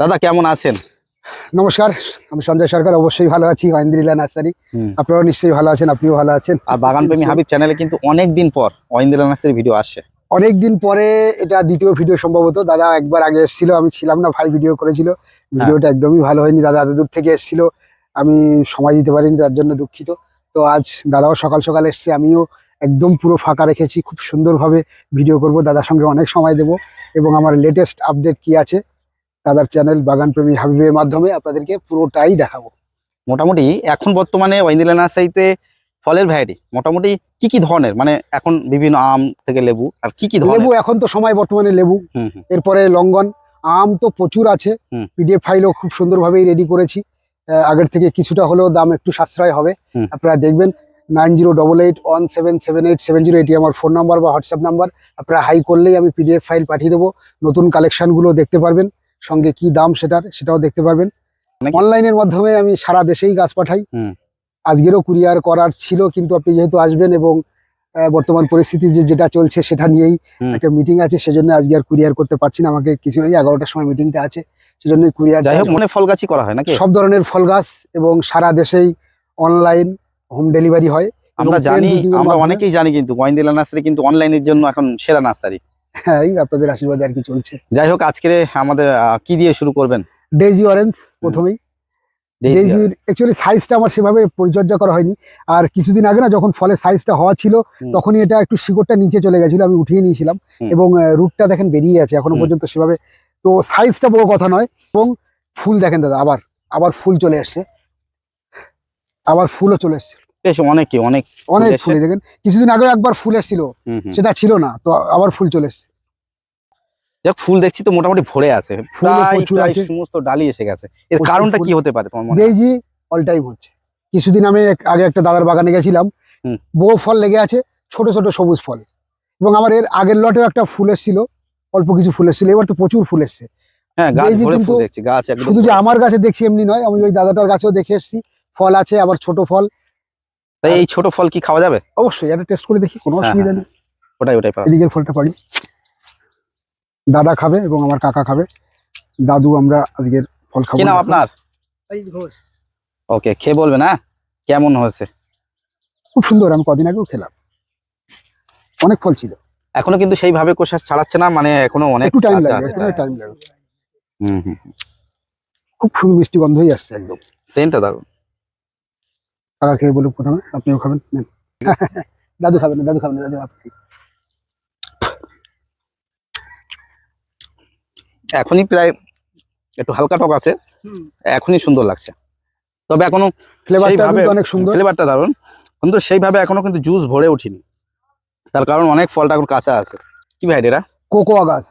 দাদা কেমন আছেন? নমস্কার আমি সঞ্জয় সরকার অবশ্যই ভালো আছি ঐন্দ্রিলা নার্সারি। আপনারাও নিশ্চয়ই ভালো আছেন আপনিও ভালো আছেন। আর বাগান প্রেমী হাবিব চ্যানেলে কিন্তু অনেক দিন পর অয়েন্দ্রা নার্সারি ভিডিও আসছে। অনেক দিন পরে এটা দ্বিতীয় ভিডিও সম্ভবত। দাদা একবার আগে এসেছিল আমি ছিলাম না ভাই ভিডিও করেছিল। ভিডিওটা একদমই ভালো হয়নি দাদা এত দূর থেকে এসেছিল। আমি সময় দিতে পারিনি তার জন্য দুঃখিত। তো আজ দাদাও সকাল সকাল এসছে আমিও একদম পুরো ফাঁকা রেখেছি খুব সুন্দরভাবে ভিডিও করব। দাদার সঙ্গে অনেক সময় দেব এবং আমার লেটেস্ট আপডেট কি আছে দাদার চ্যানেল বাগান প্রেমী হাবিবের মাধ্যমে আপনাদেরকে পুরোটাই দেখাবো। মোটামুটি এখন বর্তমানে অয়েন্দ্রা নার্সারিতে ফলের ভ্যারাইটি মোটামুটি কি কি ধরনের? মানে এখন বিভিন্ন আম থেকে লেবু আর কি কি লেবু এখন তো সময় বর্তমানে লেবু। এরপরে লঙ্গন আম তো প্রচুর আছে। পিডিএফ ফাইলও খুব সুন্দরভাবেই রেডি করেছি। আগের থেকে কিছুটা হলেও দাম একটু সাশ্রয় হবে। আপনারা দেখবেন nine zero double eight one seven seven eight seven zero এটি আমার ফোন নাম্বার বা হোয়াটসঅ্যাপ নাম্বার আপনারা হাই করলেই আমি পিডিএফ ফাইল পাঠিয়ে দেবো। নতুন কালেকশনগুলো দেখতে পারবেন। সঙ্গে কি দাম সেটার সেটাও দেখতে পারবেন নাকি? অনলাইনের মাধ্যমে আমি সারা দেশেই গাছ পাঠাই। আজকেরও কুরিয়ার করার ছিল কিন্তু আপনি যেহেতু আসবেন এবং বর্তমান পরিস্থিতি যে যেটা চলছে সেটা নিয়েই একটা মিটিং আছে সেজন্য আজকে আর কুরিয়ার করতে পারছি না। আমাকে কিছু এগারোটার সময় মিটিংটা আছে সেজন্য কুরিয়ার যাই হোক মনে ফল গাছই করা হয় নাকি? সব ধরনের ফল গাছ এবং সারা দেশেই অনলাইন হোম ডেলিভারি হয়। আমরা জানি আমরা অনেকেই জানি কিন্তু অয়েন্দ্রা নার্সারি কিন্তু অনলাইনের জন্য এখন সেরা নার্সারি। হ্যাঁ এই আপনাদের আশীর্বাদে আর কি চলছে। যাই হোক আজকে আমাদের কি দিয়ে শুরু করবেন? ডেইজি অরেঞ্জ প্রথমেই। ডেইজির অ্যাকচুয়ালি সাইজটা আমার সেভাবে পরিচর্যা করা হয়নি। আর কিছুদিন আগে না যখন ফলের সাইজটা হওয়া ছিল তখনই এটা একটু শিকড়টা নিচে চলে গেছিল আমি উঠিয়ে নিয়েছিলাম। এবং রুটটা দেখেন বেরিয়ে আছে এখনও পর্যন্ত সেভাবে। তো সাইজটা বড় কথা নয় এবং ফুল দেখেন দাদা আবার আবার ফুল চলে এসছে। আবার ফুলও চলে এসছে। বেশ অনেকই অনেক অনেক ফুল দেখেন কিছুদিন আগে একবার ফুল এসেছিল। সেটা ছিল না তো আবার ফুল চলে এসছে। যাক ফুল দেখছি তো মোটামুটি ভরে আছে প্রায়। সমস্ত ডালি এসে গেছে। এর কারণটা কি হতে পারে তোমার মনে? ডেইজি অল টাইম হচ্ছে। কিছুদিন আমি আগে একটা দাদার বাগানে গেছিলাম। বউ ফল লেগে আছে ছোট ছোট সবুজ ফল। এবং আমার এর আগের লটেও একটা ফুল এসেছিল অল্প কিছু ফুল এসেছিল এবার তো প্রচুর ফুল এসছে। হ্যাঁ গাছ ডেইজি কিন্তু দেখছি গাছ একদম শুধু যে আমার গাছে দেখছি এমনি নয় আমি ওই দাদাটার গাছেও দেখে এসেছি ফল আছে আবার ছোট ফল। তাই এই ছোট ফল কি খাওয়া যাবে? অবশ্যই এটা টেস্ট করে দেখি কোনো হ্যাঁ, অসুবিধা নেই। ওটাই ওটাই পারো। এদিকের ফলটা পারি। দাদা খাবে এবং আমার কাকা খাবে। দাদু আমরা আজকের ফল খাব কি নাম না। আপনার? ওকে খেয়ে বলবেন হ্যাঁ? কেমন হয়েছে? খুব সুন্দর আমি কদিন আগেও খেলাম। অনেক ফল ছিল। এখনও কিন্তু সেইভাবে কোষাস ছাড়াচ্ছে না মানে এখনও অনেক একটু টাইম একটু টাইম লাগবে। হুম হুম খুব সুন্দর মিষ্টি গন্ধই আসছে একদম। সেন্টটা দারুণ কাকা খেয়ে বলুক প্রথমে আপনিও খাবেন নেন। দাদু খাবেন না দাদু খাবেন না দাদু আপনি। এখনই প্রায় একটু হালকা টক আছে এখনই সুন্দর লাগছে। তবে এখনও ফ্লেভারটা সেইভাবে- অনেক সুন্দর। ফ্লেভারটা দারুণ কিন্তু সেইভাবে এখনও কিন্তু জুস ভরে উঠিনি। তার কারণ অনেক ফলটা এখন কাঁচা আছে। কি ভাই এটা কোকোয়া গাছ।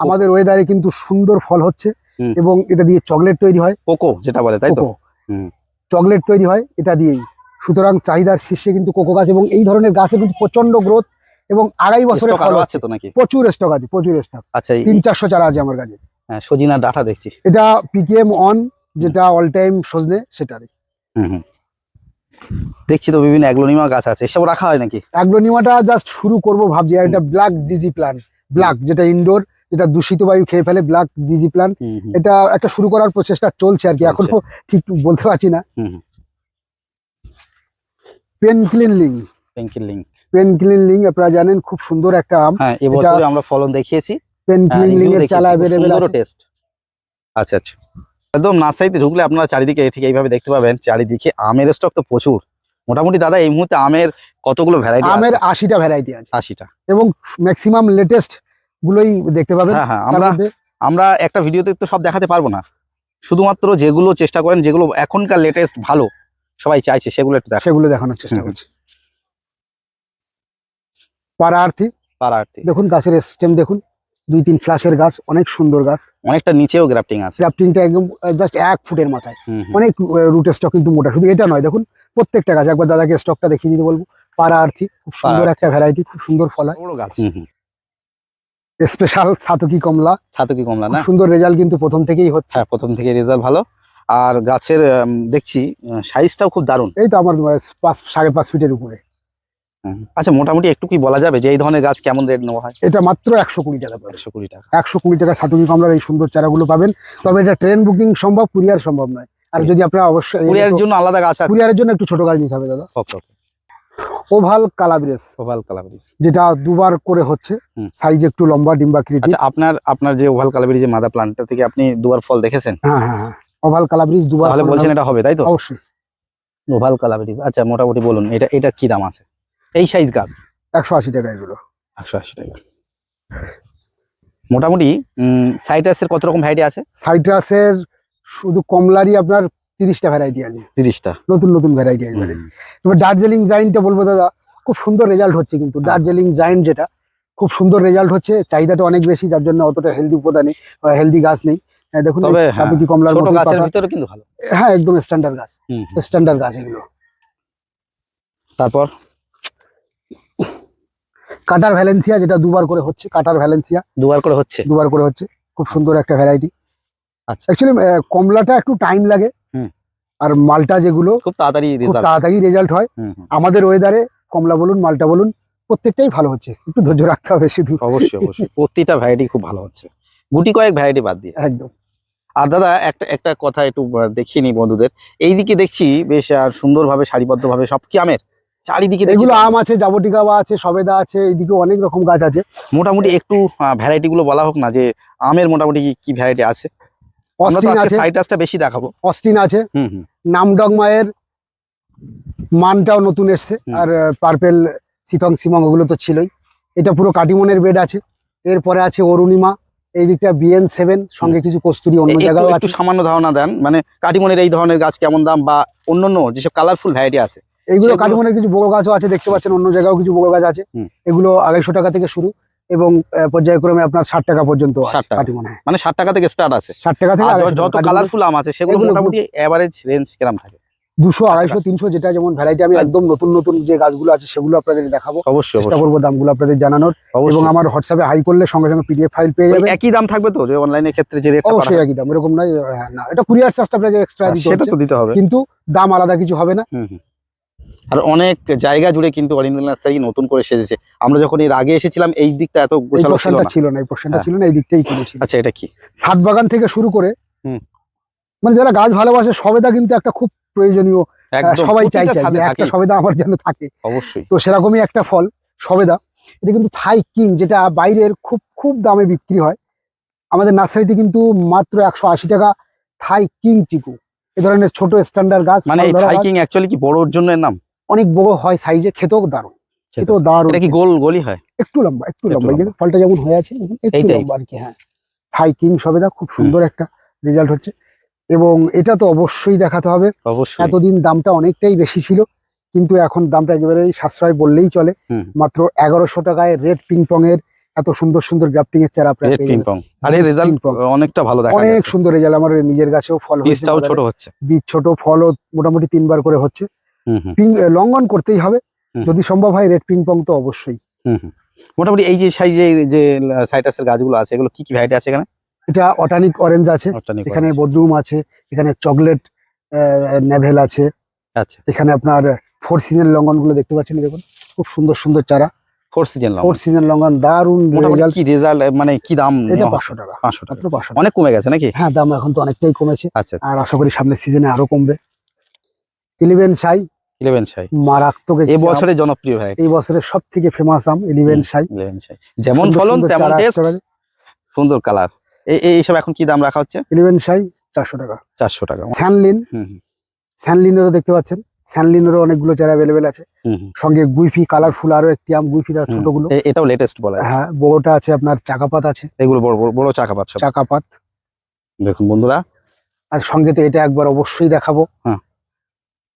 আমাদের ওয়েদারে কিন্তু সুন্দর ফল হচ্ছে এবং এটা দিয়ে চকলেট তৈরি হয়। কোকো যেটা বলে তাই তো? চকলেট তৈরি হয় এটা দিয়েই। সুতরাং চাহিদার শীর্ষে কিন্তু কোকো গাছ এবং এই ধরনের গাছে কিন্তু প্রচণ্ড গ্রোথ এবং আড়াই বছরের ফল হচ্ছে আছে তো নাকি? প্রচুর স্টক আছে প্রচুর স্টক আচ্ছা তিন চারশো চারা আছে আমার কাছে। হ্যাঁ, সজিনা ডাটা দেখছি। এটা পিকেএম অন যেটা অল টাইম সজনে সেটারই। হুম হুম। দেখছি তো বিভিন্ন অ্যাগ্লোনিমা গাছ আছে এসব রাখা হয় নাকি? অ্যাগ্লোনিমাটা জাস্ট শুরু করব ভাবছি আর এটা ব্ল্যাক জিজি প্ল্যান্ট ব্ল্যাক যেটা ইনডোর যেটা দূষিত বায়ু খেয়ে ফেলে ব্ল্যাক জিজি প্ল্যান্ট এটা একটা শুরু করার প্রচেষ্টা চলছে আর কি এখনও ঠিক বলতে পারছি না। হুম হুম পেন পেঙ্কিল লিঙ্ক পেন ক্লিনলিং আপনারা জানেন খুব সুন্দর একটা আম। হ্যাঁ এবছরে আমরা ফলন দেখিয়েছি। পেন হ্যাঁ, ক্লিনলিং এর চালা সুন্দরও আছে টেস্ট আচ্ছা আচ্ছা। একদম নার্সারিতে ঢুকলে আপনারা চারিদিকে ঠিক এইভাবে দেখতে পাবেন চারিদিকে আমের স্টক তো প্রচুর। মোটামুটি দাদা এই মুহূর্তে আমের কতগুলো ভ্যারাইটি আমের আশিটা ভ্যারাইটি আছে। আশিটা। এবং ম্যাক্সিমাম লেটেস্ট গুলোই দেখতে পাবেন। হ্যাঁ হ্যাঁ আমরা আমরা একটা ভিডিওতে তো সব দেখাতে পারব না। শুধুমাত্র যেগুলো চেষ্টা করেন যেগুলো এখনকার লেটেস্ট ভালো। সবাই চাইছে সেগুলো একটু দেখা সেগুলো দেখানোর চেষ্টা করছি। পাড়ার্থী পারার্থী দেখুন গাছের স্টেম দেখুন। দুই তিন ফ্লাশের গাছ অনেক সুন্দর গাছ। অনেকটা নিচেও গ্রাফটিং আছে। ক্রাফটিংটা একদম জাস্ট এক ফুটের মাথায়। অনেক রুটের স্টক কিন্তু মোটা। শুধু এটা নয় দেখুন প্রত্যেকটা গাছ। একবার দাদাকে স্টকটা দেখিয়ে দিতে বলব। পাড়ার্থী খুব সুন্দর একটা ভ্যারাইটি খুব সুন্দর ফল হয়। বড় গাছ। স্পেশাল সাতকি কমলা। ছাতকি কমলা না? সুন্দর রেজাল্ট কিন্তু প্রথম থেকেই হচ্ছে। হ্যাঁ প্রথম থেকে রেজাল্ট ভালো। আর গাছের দেখছি সাইজটাও খুব দারুণ। এই তো আমার পাঁচ সাড়ে পাঁচ ফিটের উপরে। আচ্ছা মোটামুটি একটু কি বলা যাবে যে এই ধরনের গাছ কেমন রেট নেওয়া হয়? এটা মাত্র একশো কুড়ি টাকা একশো কুড়ি টাকা। একশো কুড়ি টাকা সাতুকি কমলার এই সুন্দর চারাগুলো পাবেন। তবে এটা ট্রেন বুকিং সম্ভব কুরিয়ার সম্ভব নয়। আর যদি আপনারা অবশ্যই কুরিয়ারের জন্য আলাদা গাছ আছে। কুরিয়ারের জন্য একটু ছোট গাছ নিতে হবে দাদা। ওকে ওকে। ওভাল কালাব্রেস। ওভাল কালাবরিজ যেটা দুবার করে হচ্ছে। সাইজ একটু লম্বা ডিম্বাকৃতি আচ্ছা আপনার আপনার যে ওভাল কালাবরি যে মাদা প্লান্টটা থেকে আপনি দুবার ফল দেখেছেন? হ্যাঁ হ্যাঁ হ্যাঁ। ওভাল কালাব্রিজ দুবার তাহলে বলছেন এটা হবে তাই তো? অবশ্যই। ওভাল কালাবরিজ আচ্ছা মোটামুটি বলুন এটা এটা কি দাম আছে? এই সাইজ গাছ? একশো আশি টাকা এগুলো। একশো আশি টাকা। মোটামুটি সাইটাসের কত রকম ভ্যারাইটি আছে? সাইট্রাসের শুধু কমলারই আপনার তিরিশটা ভ্যারাইটি আছে। তিরিশটা। নতুন নতুন ভ্যারাইটি একবারে। এবার দার্জিলিং জাইনটা বলব দাদা খুব সুন্দর রেজাল্ট হচ্ছে কিন্তু। হ্যাঁ। দার্জিলিং জাইন যেটা খুব সুন্দর রেজাল্ট হচ্ছে চাহিদাটা অনেক বেশি যার জন্য অতটা হেলদি উপাদানে হেলদি গাছ নেই। হ্যাঁ, দেখুন তবে হ্যাঁ, কমলার ছোট গাছের ভিতরে কিন্তু ভালো। হ্যাঁ একদম স্ট্যান্ডার্ড গাছ। স্ট্যান্ডার্ড গাছ এগুলো। তারপর? কাটার ভ্যালেন্সিয়া যেটা দুবার করে হচ্ছে কাটার ভ্যালেন্সিয়া। দুবার করে হচ্ছে? দুবার করে হচ্ছে। খুব সুন্দর একটা ভ্যারাইটি আচ্ছা। অ্যাকচুয়ালি কমলাটা একটু টাইম লাগে। আর মালটা যেগুলো খুব তাড়াতাড়ি তাড়াতাড়ি রেজাল্ট হয়। আমাদের ওয়েদারে কমলা বলুন মালটা বলুন প্রত্যেকটাই ভালো হচ্ছে। একটু ধৈর্য রাখতে হবে শুধু। অবশ্যই অবশ্যই। প্রতিটা ভ্যারাইটি খুব ভালো হচ্ছে। গুটি কয়েক ভ্যারাইটি বাদ দিয়ে। একদম। আর দাদা একটা একটা কথা একটু দেখিয়ে নি বন্ধুদের। এইদিকে দেখছি বেশ আর সুন্দরভাবে সারিবদ্ধভাবে সব কি আমের? চারিদিকে এগুলো আম আছে জাবটিকাবা আছে সবেদা আছে এইদিকে অনেক রকম গাছ আছে। মোটামুটি একটু ভ্যারাইটি গুলো বলা হোক না যে আমের মোটামুটি কি- ভ্যারাইটি আছে। আমরা অস্টিন আছে। সাইটাসটা বেশি দেখাবো। অস্টিন আছে। নামডং মায়ের মানটাও নতুন এসছে। আর পার্পেল সিতং সিমং ওগুলো তো ছিলই। এটা পুরো কাটিমনের বেড আছে। এরপরে আছে অরুণিমা। এই দিকটা বিএন সেভেন সঙ্গে কিছু কস্তুরি অন্য এ- একটু সামান্য ধারণা দেন। মানে কাটিমনের এই ধরনের গাছ কেমন দাম বা অন্যান্য যেসব কালারফুল ভ্যারাইটি আছে? এইগুলো কাটিমনের কিছু বড় গাছও আছে দেখতে পাচ্ছেন অন্য জায়গাও কিছু বড় গাছ আছে। এগুলো আড়াইশো টাকা থেকে শুরু এবং পর্যায়ক্রমে আপনার ষাট টাকা পর্যন্ত 60 টাকা। কাটিমনে মানে ষাট টাকা থেকে স্টার্ট আছে। ষাট টাকা থেকে যত কালারফুল আম আছে সেগুলো মোটামুটি এভারেজ রেঞ্জ কিরম থাকে? দুশো আড়াইশো তিনশো যেটা যেমন ভ্যারাইটি আমি একদম নতুন নতুন যে গাছগুলো আছে সেগুলো আপনাদের দেখাবো। অবশ্যই চেষ্টা করব দামগুলো আপনাদের জানানোর। এবং আমার হোয়াটসঅ্যাপে হাই করলে সঙ্গে সঙ্গে পিডিএফ ফাইল পেয়ে যাবে একই দাম থাকবে তো? যে অনলাইনের ক্ষেত্রে যে রেটটা অবশ্যই একই দাম এরকম নয় হ্যাঁ, না। এটা কুরিয়ার চার্জটা আপনাকে এক্সট্রা দিতে সেটা তো দিতে হবে। কিন্তু দাম আলাদা কিছু হবে না। আর অনেক জায়গা জুড়ে কিন্তু অরিন্দল নার্সারি নতুন করে সেজেছে। আমরা যখন এর আগে এসেছিলাম এই দিকটা এত গোছালো ছিল না। ছিল না এই পোর্শনটা হ্যাঁ। ছিল না এই দিকটাই কিনেছিল আচ্ছা এটা কি? সাত বাগান থেকে শুরু করে হুম। মানে যারা গাছ ভালোবাসে সবেদা কিন্তু একটা খুব প্রয়োজনীয় সবাই চাই চাই ছাদে যে থাকে। একটা সবেদা আমার যেন থাকে। অবশ্যই। তো সেরকমই একটা ফল সবেদা। এটা কিন্তু থাই কিং যেটা বাইরের খুব খুব দামে বিক্রি হয়। আমাদের নার্সারিতে কিন্তু মাত্র একশো আশি টাকা থাই কিং চিকু। এ ধরনের ছোট স্ট্যান্ডার্ড গাছ মানে থাই কিং অ্যাকচুয়ালি কি বড়োর জন্য এর নাম? অনেক বড় হয় সাইজে খেতেও দারুণ। খেতেও দারুণ। এটা কি গোল গোলই হয়? একটু লম্বা একটু একটু লম্বা। এই যে ফলটা যেমন হয়ে আছে একটু লম্বা আর কি হ্যাঁ। থাই কিং সবেদা খুব সুন্দর একটা রেজাল্ট হচ্ছে। এবং এটা তো অবশ্যই দেখাতে হবে। অবশ্যই। এতদিন দামটা অনেকটাই বেশি ছিল কিন্তু এখন দামটা একেবারেই সাশ্রয় বললেই চলে। মাত্র এগারোশো টাকায় রেড পিংপং এর এত সুন্দর সুন্দর গ্রাফটিং এর চারা আপনারা পেয়ে যাবেন। আর এর রেজাল্ট অনেকটা ভালো দেখা অনেক সুন্দর রেজাল্ট আমার নিজের গাছেও ফল ছোট হচ্ছে। বীজ ছোট ফলও মোটামুটি তিনবার করে হচ্ছে। লঙ্ঘন করতেই হবে। যদি সম্ভব হয় রেড পিংপং তো অবশ্যই। মোটামুটি এই যে সাইজে যে সাইটাসের গাছগুলো আছে এগুলো কি কি ভ্যারাইটি আছে এখানে? এটা অটানিক অরেঞ্জ আছে এখানে। বদরুম আছে এখানে চকলেট নেভেল আছে। আচ্ছা। এখানে আপনার ফোর সিজন লঙ্গনগুলো দেখতে পাচ্ছেন দেখুন খুব সুন্দর সুন্দর চারা। ফোর সিজন ফোর সিজন দারুণ মোটামুটি রেজাল্ট কি রেজাল্ট মানে কি দাম এটা টাকা। পাঁচশো টাকা। মাত্র পাঁচশো টাকা। অনেক কমে গেছে নাকি? হ্যাঁ দাম এখন তো অনেকটাই কমেছে। আচ্ছা আর আশা করি সামনের সিজনে আরও কমবে। ইলেভেন সাই ইলেভেন সাই মারাত্মক এই একটি আম। জনপ্রিয় এই বছরের সব থেকে ফেমাস আম ইলেভেন সাই ইলেভেন সাই যেমন সুন্দর ফলন তেমন টেস্ট সুন্দর কালার এইসব এখন কি দাম রাখা হচ্ছে? ইলেভেন সাই চারশো টাকা। চারশো টাকা। স্যানলিন স্যানলিনেরও দেখতে পাচ্ছেন? স্যানলিনেরও অনেকগুলো চারা অ্যাভেলেবেল আছে। সঙ্গে গুইফি কালারফুল আরও একটি আম গুইফি তার ছোটগুলো। এটাও লেটেস্ট বলা হ্যাঁ বড়টা আছে আপনার চাকাপাত আছে। এগুলো বড় বড় বড় চাকা পাচ্ছ চাকাপাত। দেখুন বন্ধুরা। আর সঙ্গে তো এটা একবার অবশ্যই দেখাবো। হ্যাঁ।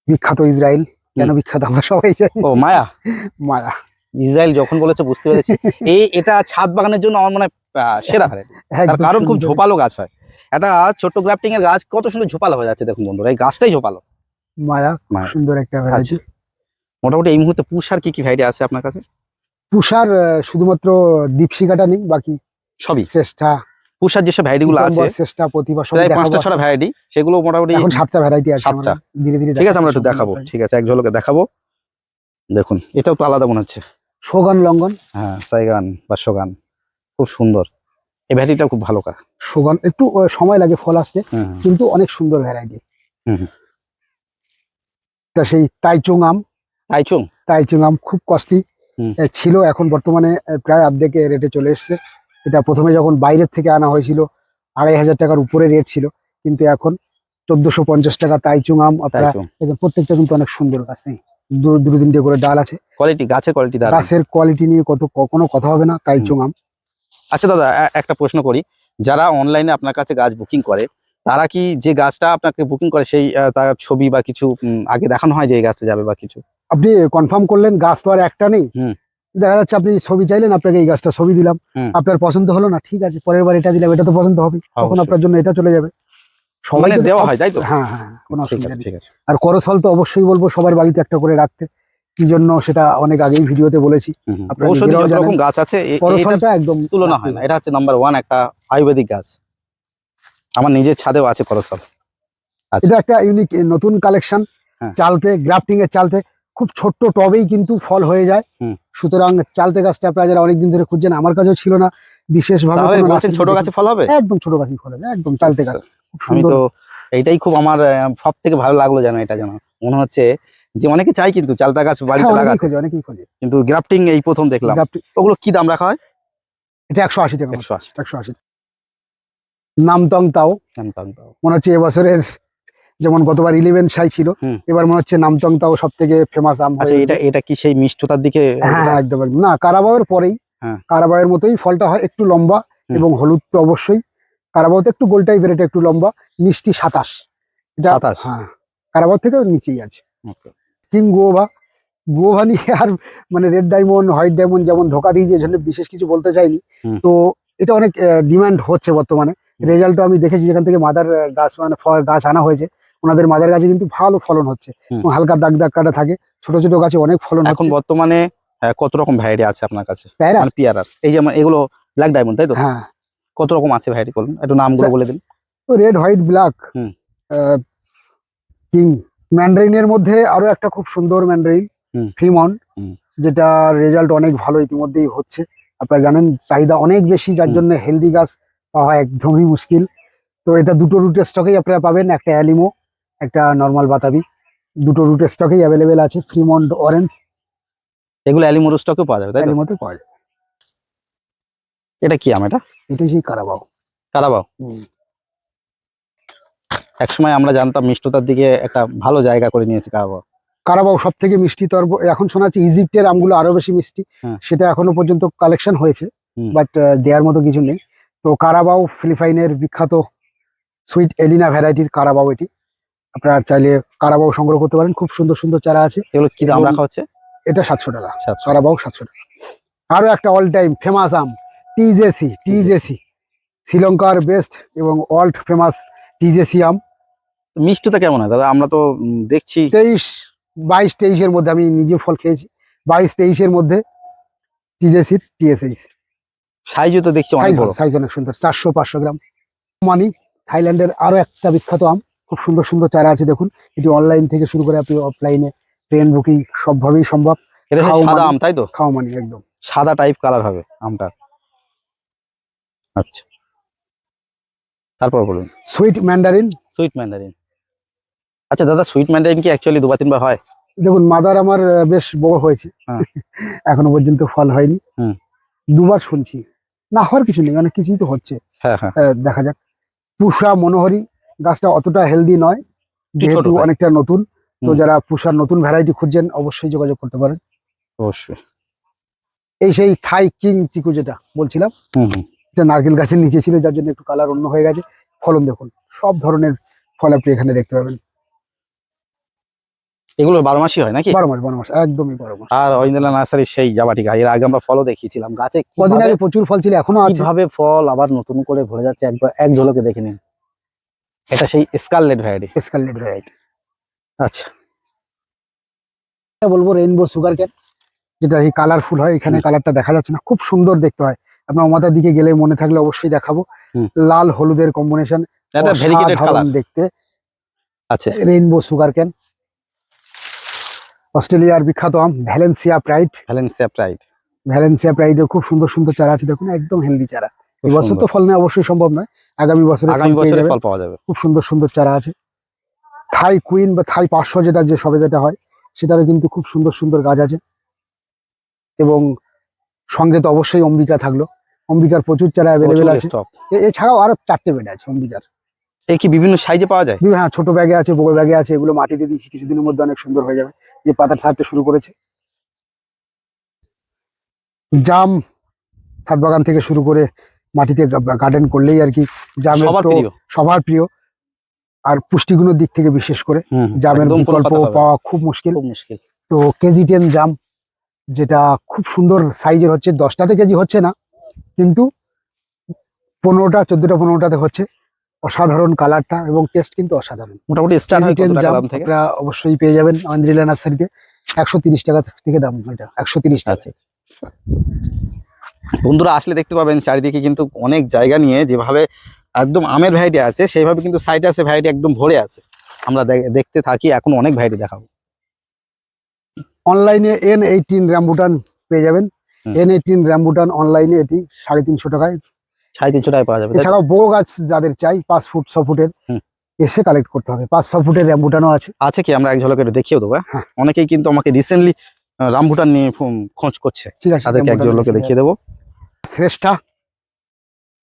বিখ্যাত ইসরায়েল। কেন বিখ্যাত আমরা সবাই জানি। ও মায়া। মায়া। ইসরায়েল যখন বলেছে বুঝতে পেরেছি। এই এটা ছাদ বাগানের জন্য আমার মনে হয় সেরা তার কারণ খুব ঝোপালো গাছ হয়। একটা ছোট্ট গ্রাফটিং এর গাছ কত সুন্দর ঝোপালো হয়ে যাচ্ছে দেখুন বন্ধুরা এই গাছটাই ঝোপালো। মায়া সুন্দর একটা ভ্যারাইটি আচ্ছা মোটামুটি এই মুহূর্তে পুষার কি কি ভ্যারাইটি আছে আপনার কাছে? আহ, শুধুমাত্র দীপশিকাটা নেই বাকি সবই? শ্রেষ্ঠা পুষার যেসব ভ্যারাইটি গুলো আছে শ্রেষ্ঠা প্রতিভা সব পাঁচটা ছটা ভ্যারাইটি সেগুলো মোটামুটি এখন সাতটা ভ্যারাইটি আছে সাতটা। ধীরে ধীরে ঠিক আছে আমরা একটু দেখাবো। ঠিক আছে এক ঝলকে দেখাবো। দেখুন এটাও তো আলাদা মনে হচ্ছে। সোগান লঙ্ঘন। হ্যাঁ সাইগান বা সোগান খুব সুন্দর। এই ভ্যারাইটিটা খুব ভালো কা। সোগান একটু সময় লাগে ফল আসতে কিন্তু অনেক সুন্দর ভ্যারাইটি। এটা সেই তাইচুং আম। তাইচুং? তাইচুং আম খুব কস্টলি। ছিল এখন বর্তমানে প্রায় অর্ধেক রেটে চলে এসছে। এটা প্রথমে যখন বাইরের থেকে আনা হয়েছিল আড়াই হাজার টাকার উপরে রেট ছিল। কিন্তু এখন চোদ্দশো পঞ্চাশ টাকা তাইচুং আম আপনারা প্রত্যেকটা কিন্তু অনেক সুন্দর গাছ নেই। দুটো তিনটে করে ডাল আছে। কোয়ালিটি গাছের কোয়ালিটি গাছের কোয়ালিটি নিয়ে কত ক- কোনো কথা হবে না তাইচুং আম। আচ্ছা দাদা একটা প্রশ্ন করি। যারা অনলাইনে আপনার কাছে গাছ বুকিং করে তারা কি যে গাছটা আপনাকে বুকিং করে সেই তার ছবি বা কিছু আগে দেখানো হয় যে এই গাছটা যাবে বা কিছু? আপনি কনফার্ম করলেন গাছ তো আর একটা নেই। হুম। দেখা যাচ্ছে আপনি ছবি চাইলেন আপনাকে এই গাছটা ছবি দিলাম। আপনার পছন্দ হলো না ঠিক আছে পরের বার এটা দিলাম এটা তো পছন্দ হবে তখন আপনার জন্য এটা চলে যাবে। সবাই মানে দেওয়া হয় তাই তো? হ্যাঁ হ্যাঁ কোনো অসুবিধা নেই। ঠিক আছে। আর করসল তো অবশ্যই বলব সবার বাড়িতে একটা করে রাখতে। কি জন্য সেটা অনেক আগেই ভিডিওতে বলেছি। ঔষধি রকম গাছ আছে একদম তুলনা হয় না। এটা হচ্ছে নাম্বার ওয়ান একটা আয়ুর্বেদিক গাছ। আমার নিজের ছাদেও আছে আচ্ছা। এটা একটা ইউনিক নতুন কালেকশন হ্যাঁ। চালতে গ্রাফটিং এর চালতে খুব ছোট্ট টবেই কিন্তু ফল হয়ে যায়। সুতরাং চালতে গাছটা আপনারা যারা অনেকদিন ধরে খুঁজছেন আমার কাছেও ছিল না। বিশেষভাবে ছোট গাছে ফল হবে? একদম ছোট গাছই ফল হবে একদম চালতে গাছ। খুব আমি সুন্দর। তো এইটাই খুব আমার সব থেকে ভালো লাগল যেন এটা যেন। মনে হচ্ছে যে অনেকে চাই কিন্তু চালতা গাছ বাড়িতে হ্যাঁ, লাগাতে। খোঁজে অনেকেই খোঁজে। কিন্তু গ্রাফটিং এই প্রথম দেখলাম। ওগুলো কি দাম রাখা হয়? এটা একশো আশি টাকা একশো আশি। একশো আশি। নামতং তাও। জানতাম তাও। মনে হচ্ছে এবছরের যেমন গতবার ইলেভেন সাই ছিল এবার মনে হচ্ছে নামতং তাও সব থেকে ফেমাস আম আচ্ছা এটা এটা কি সেই মিষ্টতার দিকে হ্যাঁ হ্যাঁ, একদম। না কারাবাওয়ের পরেই হ্যাঁ। কারাবাওয়ের মতোই ফলটা হয় একটু লম্বা এবং হলুদ তো অবশ্যই। কারাবাওতে একটু গোল টাইপের এটা একটু লম্বা মিষ্টি সাতাশ। এটা 27? হ্যাঁ কারাবাও থেকে নিচেই আছে। Okay. কিং গোভা গোভা নিয়ে আর মানে রেড ডায়মন্ড হোয়াইট ডায়মন্ড যেমন ধোকা দিয়েছে এজন্য বিশেষ কিছু বলতে চাইনি। তো এটা অনেক ডিমান্ড হচ্ছে বর্তমানে। রেজাল্টও আমি দেখেছি যেখান থেকে মাদার গাছ মানে গাছ আনা হয়েছে। ওনাদের মাদার গাছে কিন্তু ভালো ফলন হচ্ছে। হালকা দাগ দাগ কাটা থাকে। ছোট ছোট গাছে অনেক ফলন এখন বর্তমানে কত রকম ভ্যারাইটি আছে আপনার কাছে? প্যারা মানে পিয়ারার এই যেমন এগুলো ব্ল্যাক ডায়মন্ড তাই তো? হ্যাঁ। কত রকম আছে ভ্যারাইটি বলুন? একটু নামগুলো বলে দিন। Red white black. কিং ম্যান্ডারিনের মধ্যে আরও একটা খুব সুন্দর ম্যান্ডারিন হুম। ফ্রিমন্ড যেটা রেজাল্ট অনেক ভালো ইতিমধ্যেই হচ্ছে। আপনারা জানেন চাহিদা অনেক বেশি যার জন্য হেলদি গাছ পাওয়া একদমই মুশকিল। তো এটা দুটো রুটের স্টকেই আপনারা পাবেন একটা অ্যালিমো একটা নর্মাল বাতাবি। দুটো রুটের স্টকেই অ্যাভেলেবেল আছে ফ্রিমন্ড অরেঞ্জ এগুলো অ্যালিমোরো স্টকেও পাওয়া যাবে তাই অ্যালিমোতে পাওয়া যাবে। এটা কি আম এটা? এটাই সেই কারাবাও। কারাবাও? একসময় আমরা জানতাম মিষ্টতার দিকে একটা ভালো জায়গা করে নিয়েছে কারাবাও কারাবাও সব থেকে মিষ্টি তর্ব এখন শোনা যাচ্ছে ইজিপ্টের আমগুলো আরও বেশি মিষ্টি। হ্যাঁ। সেটা এখনও পর্যন্ত কালেকশন হয়েছে বাট দেওয়ার মতো কিছু নেই। তো কারাবাও ফিলিপাইনের বিখ্যাত সুইট এলিনা ভ্যারাইটির কারাবাও এটি। আপনারা চাইলে কারাবাও সংগ্রহ করতে পারেন খুব সুন্দর সুন্দর চারা আছে। এগুলো কি দাম রাখা হচ্ছে? এটা সাতশো টাকা। কারাবাও সাতশো টাকা। আরও একটা অল টাইম ফেমাস আম টিজেসি টিজেসি শ্রীলঙ্কার বেস্ট এবং ওয়ার্ল্ড ফেমাস টিজেসি আম মিষ্টতা কেমন হয়? দাদা আমরা তো দেখছি। তেইশ বাইশ তেইশের মধ্যে আমি নিজে ফল খেয়েছি। বাইশ তেইশের মধ্যে টিজেসির টিএসএইচ। সাইজও তো দেখছি অনেক বড়। সাইজ অনেক সুন্দর। চারশো পাঁচশো গ্রাম। মানি থাইল্যান্ডের আরও একটা বিখ্যাত আম। খুব সুন্দর সুন্দর চারা আছে দেখুন। এটি অনলাইন থেকে শুরু করে আপনি অফলাইনে ট্রেন বুকিং সবভাবেই সম্ভব। এটা সাদা আম তাই তো? খাওয়া মানি একদম। সাদা টাইপ কালার হবে আমটা আচ্ছা। তারপর বলুন। সুইট ম্যান্ডারিন সুইট ম্যান্ডারিন আচ্ছা দাদা সুইট ম্যান্ডারিন কি অ্যাকচুয়ালি দুবার তিনবার হয়? দেখুন মাদার আমার বেশ বড় হয়েছে। হ্যাঁ। এখনও পর্যন্ত ফল হয়নি। হুম। দুবার শুনছি। না হওয়ার কিছু নেই অনেক কিছুই তো হচ্ছে। হ্যাঁ হ্যাঁ। দেখা যাক। পুষা মনোহরি গাছটা অতটা হেলদি নয় যেহেতু অনেকটা নতুন। তো যারা পুষার নতুন ভ্যারাইটি খুঁজছেন অবশ্যই যোগাযোগ করতে পারেন। অবশ্যই। এই সেই থাই কিং চিকু যেটা বলছিলাম। হুম হুম। এটা নারকেল গাছের নিচে ছিল যার জন্য একটু কালার অন্য হয়ে গেছে। ফলন দেখুন সব ধরনের ফল আপনি এখানে দেখতে পাবেন। এগুলো বারো মাসই হয় নাকি? বারো মাস বারো মাস একদমই বারো মাস। আর ঐন্দ্রা নার্সারি সেই জাবাটি গাছ এর আগে আমরা ফলও দেখিয়েছিলাম। গাছে কদিন আগে প্রচুর ফল ছিল এখনও আছে। কীভাবে ফল আবার নতুন করে ভরে যাচ্ছে একবার এক ঝলকে দেখে নিন। এটা সেই স্কারলেট ভ্যারাইটি স্কারলেট ভ্যারাইটি আচ্ছা। বলব রেইনবো সুগার ক্যান যেটা এই কালারফুল হয় এখানে। কালারটা দেখা যাচ্ছে না খুব সুন্দর দেখতে হয়। আপনার ওমাতার দিকে গেলে মনে থাকলে অবশ্যই দেখাবো। লাল হলুদের কম্বিনেশন দেখতে। আছে রেইনবো সুগার ক্যান অস্ট্রেলিয়ার বিখ্যাত আম Valencia pride Valencia pride Valencia প্রাইডে খুব সুন্দর সুন্দর চারা আছে দেখুন একদম হেলদি চারা। এই বছর তো ফল নেওয়া অবশ্যই সম্ভব নয়। আগামী বছরে আগামী বছরে ফল পাওয়া যাবে। খুব সুন্দর সুন্দর চারা আছে। থাই কুইন বা থাই পাঁচশো যেটা যে সবে যেটা হয় সেটারও কিন্তু খুব সুন্দর সুন্দর গাছ আছে। এবং সঙ্গে তো অবশ্যই অম্বিকা থাকল। অম্বিকার প্রচুর চারা অ্যাভেলেবেল আছে। এছাড়াও আরও চারটে বেড আছে অম্বিকার। এই কি বিভিন্ন সাইজে পাওয়া যায়? হ্যাঁ ছোট ব্যাগে আছে বড় ব্যাগে আছে এগুলো মাটিতে দিয়েছি কিছুদিনের মধ্যে অনেক সুন্দর হয়ে যাবে। যে পাতার ছাড়তে শুরু করেছে। জাম ছাদ বাগান থেকে শুরু করে মাটিতে গার্ডেন করলেই আর কি। জামের সবার প্রিয়। সবার প্রিয়। আর পুষ্টিগুণের দিক থেকে বিশেষ করে জামের বিকল্প। পাওয়া খুব মুশকিল। খুব মুশকিল। তো কেজি টেন জাম যেটা খুব সুন্দর সাইজের হচ্ছে দশটাতে কেজি হচ্ছে না কিন্তু পনেরোটা চোদ্দটা পনেরোটাতে হচ্ছে। অসাধারণ কালারটা এবং টেস্ট কিন্তু অসাধারণ। মোটামুটি স্টার্ট হয় কেজি কত 10 টাকা জাম দাম থেকে? আপনারা অবশ্যই পেয়ে যাবেন আন্দ্রিলা নার্সারিতে একশো তিরিশ টাকা থেকে দাম এটা একশো তিরিশ টাকা। আচ্ছা আচ্ছা। বন্ধুরা আসলে দেখতে পাবেন চারিদিকে কিন্তু অনেক জায়গা নিয়ে যেভাবে একদম আমের ভ্যারাইটি আছে সেইভাবে কিন্তু সাইডে আছে ভ্যারাইটি একদম ভরে আছে। আমরা দেখতে থাকি এখন অনেক ভ্যারাইটি দেখাবো। অনলাইনে এন এইটিন র্যাম্বুটান পেয়ে যাবেন। এন এইটিন র্যাম্বুটান অনলাইনে এটি সাড়ে তিনশো টাকায়। সাড়ে তিনশো টাকায় পাওয়া যাবে এছাড়াও বউ গাছ যাদের চাই পাঁচ ফুট ছ ফুটের এসে কালেক্ট করতে হবে। পাঁচ ছ ফুটের র্যাম্বুটানও আছে। আছে কি? আমরা এক ঝলক একটু দেখিয়ে দেবো হ্যাঁ? হ্যাঁ। অনেকেই কিন্তু আমাকে রিসেন্টলি রামভুটান নিয়ে খোঁজ করছে। ঠিক আছে তাদেরকে এক rambutan ঝলকে দেখিয়ে দেবো। শ্রেষ্ঠা।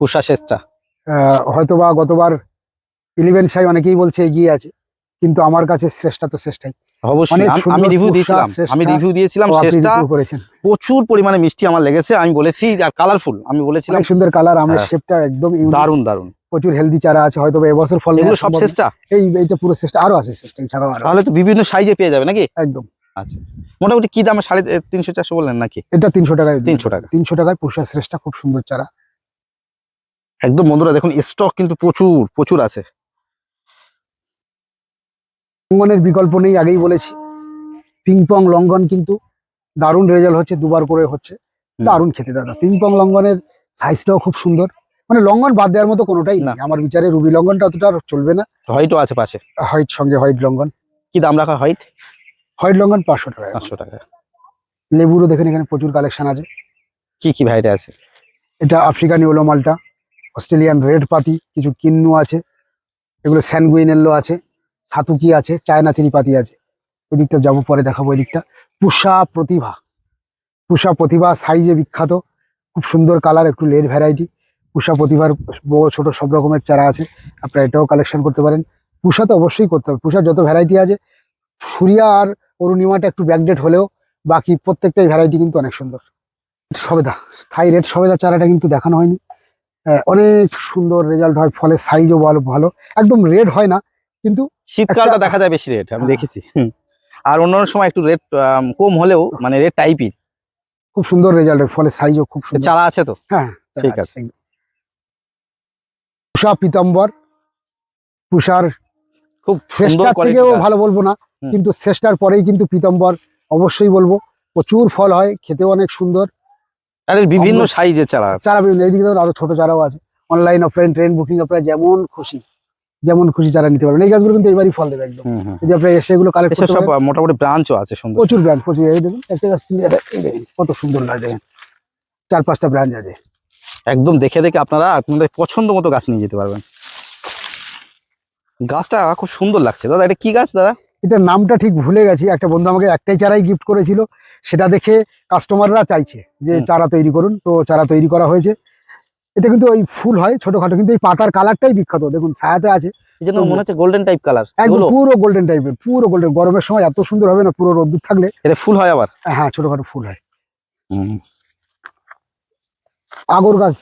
পুষা শ্রেষ্ঠা। হয়তোবা গতবার ইলেভেন সাই অনেকেই বলছে এগিয়ে আছে কিন্তু আমার কাছে শ্রেষ্ঠা তো শ্রেষ্ঠাই। অবশ্যই। আম- রিভিউ দিয়েছিলাম। আমি রিভিউ দিয়েছিলাম শেষটা। প্রচুর পরিমাণে মিষ্টি আমার লেগেছে আমি বলেছি আর কালারফুল আমি বলেছিলাম। সুন্দর কালার আমের হ্যাঁ। শেপটা একদম দারুণ দারুণ প্রচুর হেলদি চারা আছে হয়তো এবছর ফল এগুলো সব এই এইটা পুরো আরও আছে এছাড়াও তাহলে তো বিভিন্ন সাইজে পেয়ে যাবে নাকি? একদম। আচ্ছা মোটামুটি কি দামে সাড়ে তিনশো চারশো বললেন নাকি? এটা তিনশো টাকায় তিনশো টাকা। তিনশো টাকায় পুষা শ্রেষ্ঠা খুব সুন্দর চারা। একদম বন্ধুরা দেখুন স্টক কিন্তু প্রচুর প্রচুর আছে। লঙ্ঘনের বিকল্প নেই আগেই বলেছি। পিং পং লঙ্ঘন কিন্তু দারুণ রেজাল্ট হচ্ছে দুবার করে হচ্ছে। দারুণ খেতে দাদা। পিং পং লঙ্ঘনের সাইজটাও খুব সুন্দর। মানে লঙ্ঘন বাদ দেওয়ার মতো কোনোটাই না। আমার বিচারে রুবি লঙ্ঘনটা অতটা চলবে না। হোয়াইটও আছে পাশে? হোয়াইট সঙ্গে হোয়াইট লঙ্ঘন। কি দাম রাখা হোয়াইট হোয়াইট লঙ্ঘন পাঁচশো টাকা। পাঁচশো টাকা। লেবুরও দেখেন এখানে প্রচুর কালেকশন আছে। কি কি ভ্যারাইটি আছে? এটা আফ্রিকান ইয়েলো মালটা অস্ট্রেলিয়ান রেড পাতি কিছু কিন্নু আছে। এগুলো স্যানগুইনেল্লো আছে। সাতুকি আছে, চায়না থ্রি পাতি আছে। ওই দিকটা যাব, পরে দেখাবো ওই দিকটা পুষা প্রতিভা। পুষা প্রতিভা সাইজে বিখ্যাত। খুব সুন্দর কালার, একটু লেট ভ্যারাইটি। পুষা প্রতিভার বড় ছোট সব রকমের চারা আছে। আপনারা এটাও কালেকশন করতে পারেন। পুষা তো অবশ্যই করতে হবে। পুষার যত ভ্যারাইটি আছে, সুরিয়া আর অরুণিমাটা একটু ব্যাকডেট হলেও বাকি প্রত্যেকটাই ভ্যারাইটি কিন্তু অনেক সুন্দর। সবেদা, স্থায়ী রেড সবেদা চারাটা কিন্তু দেখানো হয়নি। অনেক সুন্দর রেজাল্ট হয়। ফলের সাইজও ভালো ভালো। একদম রেড হয় না। কিন্তু শীতকালটা দেখা যায় বেশি রেট আমি হ্যাঁ। দেখেছি। আর অন্যান্য সময় একটু রেট কম হলেও মানে রেট টাইপই খুব সুন্দর রেজাল্ট ফলের সাইজও খুব সুন্দর। চারা আছে তো? হ্যাঁ ঠিক আছে। পুষা পিতাম্বর পুষার খুব শ্রেষ্ঠার থেকেও ভালো বলব না কিন্তু শ্রেষ্ঠার পরেই কিন্তু পিতাম্বর অবশ্যই বলব প্রচুর ফল হয় খেতেও অনেক সুন্দর। আর বিভিন্ন সাইজের চারা চারা বিভিন্ন এইদিকে আরও ছোট চারাও আছে। অনলাইন অফলাইন ট্রেন বুকিং আপনারা যেমন খুশি। যেমন খুশি চারা নিতে পারবেন এই গাছগুলো কিন্তু এবারই ফল দেবে একদম। যদি আপনারা এসে এগুলো কালেক্ট করতে সব মোটামুটি ব্রাঞ্চও আছে সুন্দর। প্রচুর ব্রাঞ্চ প্রচুর। এই দেখুন একটা গাছ কত সুন্দর লাগে। দেখেন চার পাঁচটা ব্রাঞ্চ আছে। একদম দেখে দেখে আপনারা আপনাদের পছন্দ মতো গাছ নিয়ে যেতে পারবেন। গাছটা খুব সুন্দর লাগছে। দাদা এটা কি গাছ দাদা? এটা নামটা ঠিক ভুলে গেছি। একটা বন্ধু আমাকে একটাই চারাই গিফট করেছিল। সেটা দেখে কাস্টমাররা চাইছে যে চারা তৈরি করুন। তো চারা তৈরি করা হয়েছে। এটা কিন্তু ওই ফুল হয় ছোটখাটো কিন্তু এই পাতার কালারটাই বিখ্যাত। দেখুন ছায়াতে আছে। এই জন্য মনে হচ্ছে গোল্ডেন টাইপ কালার একদম পুরো গোল্ডেন টাইপের পুরো গোল্ডেন গরমের সময় এত সুন্দর হবে না পুরো রোদ্দুর থাকলে। এটা ফুল হয় আবার? হ্যাঁ ছোটখাটো ফুল হয়। আগর গাছ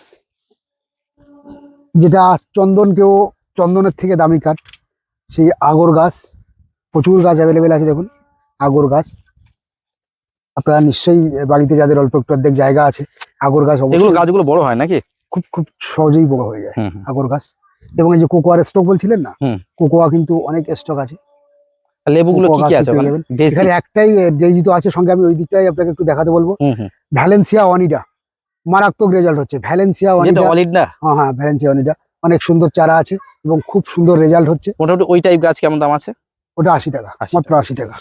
যেটা চন্দনকেও চন্দনের থেকে দামি কাঠ সেই আগর গাছ প্রচুর গাছ অ্যাভেলেবেল আছে দেখুন আগর গাছ। আপনারা নিশ্চয়ই বাড়িতে যাদের অল্প একটু অর্ধেক জায়গা আছে আগর গাছ এগুলো গাছগুলো বড় হয় নাকি? খুব খুব সহজেই বড় হয়ে যায়। আগর গাছ। এবং এই যে কোকোয়ার স্টক বলছিলেন না? কোকোয়া কিন্তু অনেক স্টক আছে। লেবুগুলো কি কি আছে এখানে একটাই ডেজি তো আছে সঙ্গে আমি ওই দিকটাই আপনাকে একটু দেখাতে বলব। ভ্যালেন্সিয়া অনিডা মারাত্মক রেজাল্ট হচ্ছে। ভ্যালেন্সিয়া অনিডা হ্যাঁ হ্যাঁ ভ্যালেন্সিয়া অনিডা অনেক সুন্দর চারা আছে এবং খুব সুন্দর রেজাল্ট হচ্ছে। মোটামুটি ওই টাইপ গাছ কেমন দাম আছে? ওটা আশি টাকা 80 মাত্র আশি টাকা।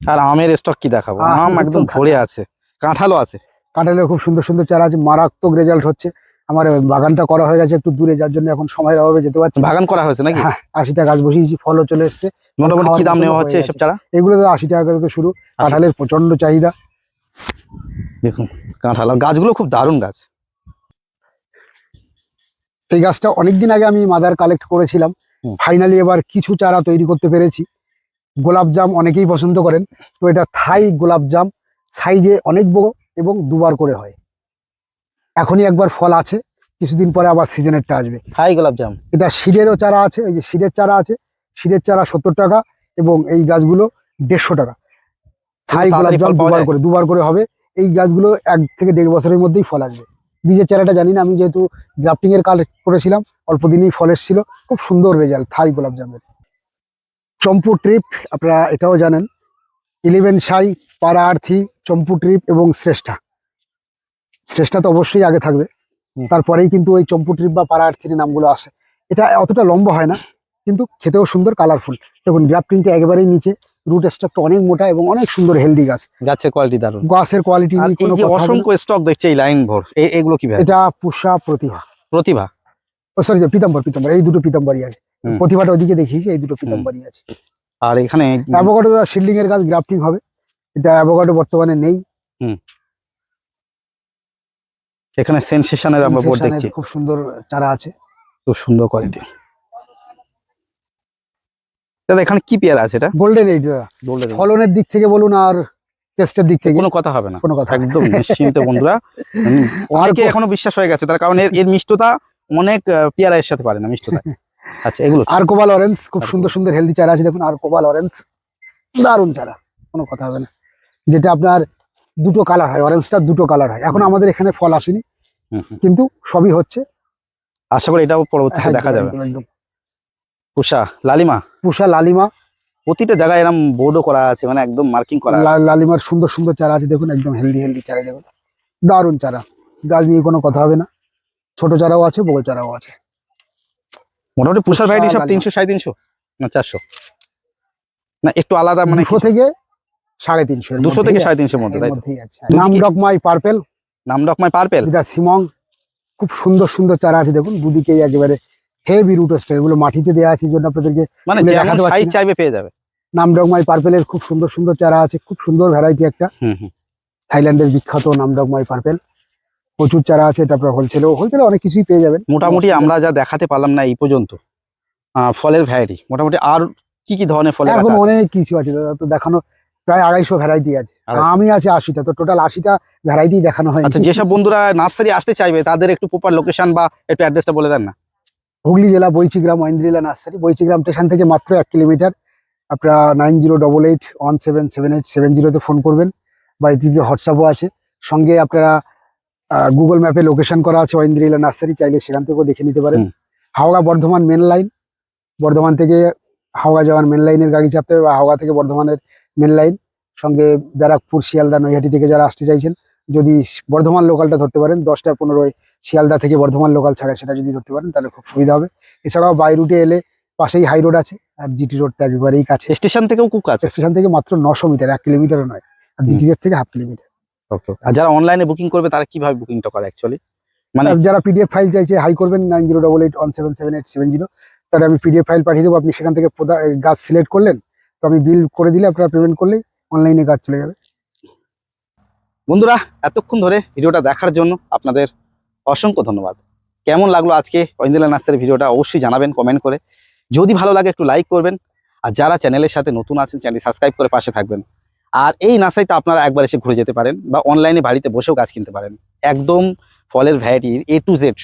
আর আমের স্টক কি দেখাবো? আম একদম ভরে আছে। কাঁঠালও আছে। কাঁঠালের খুব সুন্দর সুন্দর চারা আছে মারাত্মক রেজাল্ট হচ্ছে। আমার বাগানটা করা হয়ে গেছে একটু দূরে যার জন্য এখন সময়ের অভাবে যেতে পারছি বাগান করা হয়েছে নাকি? হ্যাঁ আশিটা গাছ বসিয়েছি ফলও চলে এসছে। মোটামুটি কি দাম নেওয়া হচ্ছে এসব চারা? এগুলো তো আশি টাকা থেকে শুরু কাঁঠালের প্রচণ্ড চাহিদা। দেখুন কাঁঠাল গাছগুলো খুব দারুণ গাছ। এই গাছটা অনেকদিন আগে আমি মাদার কালেক্ট করেছিলাম। ফাইনালি এবার কিছু চারা তৈরি করতে পেরেছি। গোলাপ জাম অনেকেই পছন্দ করেন। তো এটা থাই গোলাপ জাম। সাইজে অনেক বড়। এবং দুবার করে হয়। এখনই একবার ফল আছে কিছুদিন পরে আবার সিজনেরটা আসবে। হাই গোলাপ জাম। এটা সিডেরও চারা আছে এই যে সিডের চারা আছে সিডের চারা সত্তর টাকা এবং এই গাছগুলো দেড়শো টাকা। থাই গোলাপ তাড়াতাড়ি জাম দুবার করে দুবার করে হবে। এই গাছগুলো এক থেকে দেড় বছরের মধ্যেই ফল আসবে। বীজের চারাটা জানি না আমি যেহেতু গ্রাফটিং এর কালেক্ট করেছিলাম অল্প দিনেই ফল এসেছিল। খুব সুন্দর রেজাল্ট থাই গোলাপ জামের। চম্পু ট্রিপ আপনারা এটাও জানেন। ইলেভেন সাই আর্থি চম্পু ট্রিপ এবং শ্রেষ্ঠা। শ্রেষ্ঠা তো অবশ্যই আগে থাকবে। তারপরেই কিন্তু ওই চম্পু ট্রিপ বা পাড়া আর্থির নামগুলো আসে। এটা অতটা লম্বা হয় না কিন্তু খেতেও সুন্দর কালারফুল দেখুন গ্রাফটিংটা একেবারেই নিচে। রুট স্টকটা অনেক মোটা এবং অনেক সুন্দর হেলদি গাছ। গাছের কোয়ালিটি দারুণ। গাছের কোয়ালিটি। অসংখ্য স্টক দেখছে এই লাইন ভর এগুলো কি এটা পুষা প্রতিভা। প্রতিভা? ও সরি পিতাম্বর পিতাম্বর এই দুটো পিতাম্বরই আছে। প্রতিভাটা ওদিকে দেখিয়েছি এই দুটো পিতাম্বরই আছে। আর এখানে অ্যাভোকাডো শিল্ডিং এর গাছ গ্রাফটিং হবে। এটা অ্যাভোকাডো বর্তমানে নেই। এখানে সেনসেশনের আমরা বোর্ড দেখছি। খুব সুন্দর চারা আছে। খুব সুন্দর কোয়ালিটি দাদা এখানে কি পেয়ারা আছে এটা? গোল্ডেন এইট দাদা। বলে ফলনের দিক থেকে বলুন আর টেস্টের দিক থেকে। কোনো কথা হবে না। কোনো কথা একদম নিশ্চিন্ত বন্ধুরা। অনেকে এখনও বিশ্বাস হয়ে গেছে। তার কারণ এর মিষ্টতা অনেক পেয়ারা এর সাথে পারে না মিষ্টতা আচ্ছা এগুলো আর কোবাল অরেঞ্জ খুব সুন্দর সুন্দর হেলদি চারা আছে। দেখুন আর কোবাল অরেঞ্জ দারুণ চারা কোনো কথা হবে না। যেটা আপনার দুটো কালার হয় অরেঞ্জটা দুটো কালার হয়। এখন আমাদের এখানে ফল আসেনি। কিন্তু সবই হচ্ছে। আশা করি এটাও পরবর্তীতে একদম, দেখা যাবে। পুষা লালিমা? পুষা লালিমা। প্রতিটা জায়গায় এরকম বোর্ডও করা আছে মানে একদম মার্কিং করা। লালিমার সুন্দর সুন্দর চারা আছে। দেখুন একদম হেলদি হেলদি চারা দেখুন। দারুণ চারা। গাছ নিয়ে কোনো কথা হবে না। ছোট চারাও আছে বড় চারাও আছে। মোটামুটি পুষার পুষা, ভ্যারাইটি সব তিনশো সাড়ে তিনশো না চারশো। না একটু আলাদা মানে দুশো থেকে সাড়ে তিনশো দুশো থেকে সাড়ে তিনশোর মধ্যে তাই নাম ডকমাই পার্পেল নাম ডকমাই পার্পেল যেটা সিমং খুব সুন্দর সুন্দর চারা আছে দেখুন দুদিকেই একেবারে হেভি রুট স্টাইল এগুলো মাটিতে দেওয়া আছে জন্য আপনাদেরকে মানে যেমন সাইজ চাইবে পেয়ে যাবে। নাম ডকমাই পার্পেলের খুব সুন্দর সুন্দর চারা আছে খুব সুন্দর ভ্যারাইটি একটা। থাইল্যান্ডের বিখ্যাত নাম ডকমাই পার্পেল প্রচুর চারা আছে তারপর হোলসেলেও হোলসেলে অনেক কিছুই পেয়ে যাবেন। মোটামুটি আমরা যা দেখাতে পারলাম না এই পর্যন্ত ফলের ভ্যারাইটি মোটামুটি আর কি কি ধরনের ফলের গাছ এখন অনেক কিছু আছে দাদা তো দেখানো প্রায় আড়াইশো ভ্যারাইটি আছে। আমি আছে আশিটা তো টোটাল আশিটা ভ্যারাইটি দেখানো হয় আচ্ছা যেসব বন্ধুরা নার্সারি আসতে চাইবে তাদের একটু প্রপার লোকেশন বা একটু অ্যাড্রেসটা বলে দেন না। হুগলি জেলা বৈচিগ্রাম ঐন্দ্রিলা নার্সারি বৈচিগ্রাম স্টেশন থেকে মাত্র এক কিলোমিটার আপনারা nine zero double eight one seven seven eight seven জিরোতে ফোন করবেন বা এটিতে হোয়াটসঅ্যাপও আছে। সঙ্গে আপনারা গুগল ম্যাপে লোকেশন করা আছে ঐন্দ্রিলা নার্সারি চাইলে সেখান থেকেও দেখে নিতে পারেন। হাওড়া বর্ধমান মেন লাইন বর্ধমান থেকে হাওড়া যাওয়ার মেন লাইনের গাড়ি চাপতে হবে বা হাওড়া থেকে বর্ধমানের মেন লাইন সঙ্গে ব্যারাকপুর শিয়ালদা নৈহাটি থেকে যারা আসতে চাইছেন যদি বর্ধমান লোকালটা ধরতে পারেন দশটা পনেরোয় শিয়ালদা থেকে বর্ধমান লোকাল ছাড়া সেটা যদি ধরতে পারেন তাহলে খুব সুবিধা হবে। এছাড়াও বাই রুটে এলে পাশেই হাই রোড আছে আর জিটি রোডটা একেবারেই কাছে। স্টেশন থেকেও খুব আছে স্টেশন থেকে মাত্র নশো মিটার এক কিলোমিটারও নয় আর জিটি রোড থেকে হাফ কিলোমিটার ওকে আর যারা অনলাইনে বুকিং করবে তারা কীভাবে বুকিংটা করে অ্যাকচুয়ালি মানে যারা পিডিএফ ফাইল চাইছে হাই করবেন nine zero double eight one seven seven eight seven zero তাহলে আমি পিডিএফ ফাইল পাঠিয়ে দেবো আপনি সেখান থেকে গাছ সিলেক্ট করলেন তো আমি বিল করে দিলে আপনারা পেমেন্ট করলেই অনলাইনে কাজ চলে যাবে। বন্ধুরা এতক্ষণ ধরে ভিডিওটা দেখার জন্য আপনাদের অসংখ্য ধন্যবাদ। কেমন লাগল আজকে ঐন্দিলা নার্সারির ভিডিওটা অবশ্যই জানাবেন কমেন্ট করে। যদি ভালো লাগে একটু লাইক করবেন। আর যারা চ্যানেলের সাথে নতুন আছেন চ্যানেল সাবস্ক্রাইব করে পাশে থাকবেন। আর এই নার্সারিতে আপনারা একবার এসে ঘুরে যেতে পারেন বা অনলাইনে বাড়িতে বসেও গাছ কিনতে পারেন। একদম ফলের ভ্যারাইটির এ টু জেড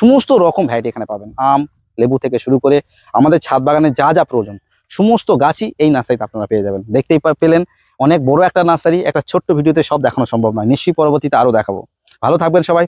সমস্ত রকম ভ্যারাইটি এখানে পাবেন। আম, লেবু থেকে শুরু করে আমাদের ছাদ বাগানে যা যা প্রয়োজন, সমস্ত গাছই এই নার্সারিতে আপনারা পেয়ে যাবেন। দেখতেই পেলেন অনেক বড় একটা নার্সারি, একটা ছোট্ট ভিডিওতে সব দেখানো সম্ভব নয়। নিশ্চয়ই পরবর্তীতে আরও দেখাবো। ভালো থাকবেন সবাই